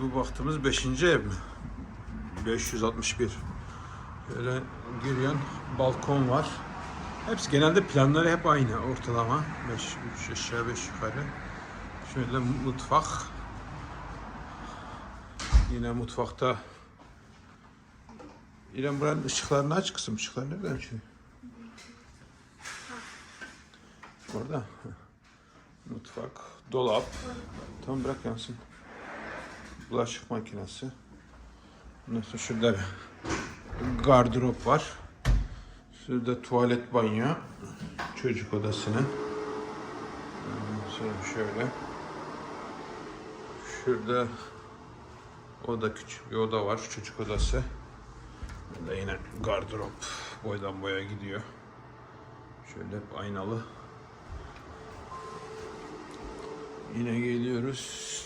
Bu baktığımız 5. ev mi? 561. Böyle giriyorsun. Balkon var. Hepsi genelde planları hep aynı ortalama. 5 3 aşağı 5 yukarı. Şöyle mutfak. Yine mutfakta İrem buranın ışıklarını aç kızım. Işıklar nereden açıyor? Orada. Mutfak, dolap. Tam bırak yansın. Bulaşık makinesi. Sonra şurada bir gardırop var. Şurada tuvalet banyo. Çocuk odasının. Sonra şöyle. Şurada oda küçük bir oda var. Çocuk odası. Burada yine gardırop boydan boya gidiyor. Şöyle hep aynalı. Yine geliyoruz.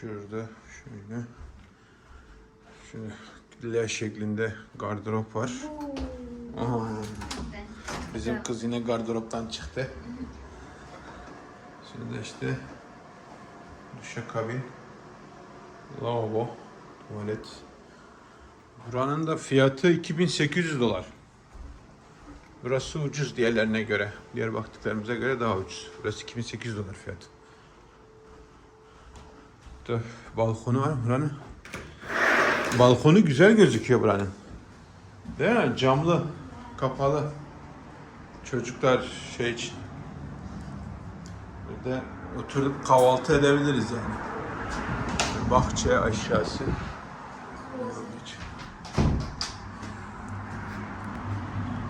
Şurada şöyle. Şöyle L şeklinde gardırop var. Aha, bizim kız yine gardıroptan çıktı. Şimdi işte duşakabin, lavabo, tuvalet. Buranın da fiyatı 2800 dolar. Burası ucuz diğerlerine göre. Diğer baktıklarımıza göre daha ucuz. Burası 2800 dolar fiyatı. Da balkonu var buranın. Balkonu güzel gözüküyor buranın. Değil mi? Camlı, kapalı. Çocuklar şey için. Burada oturup kahvaltı edebiliriz yani. Bahçe aşağısı.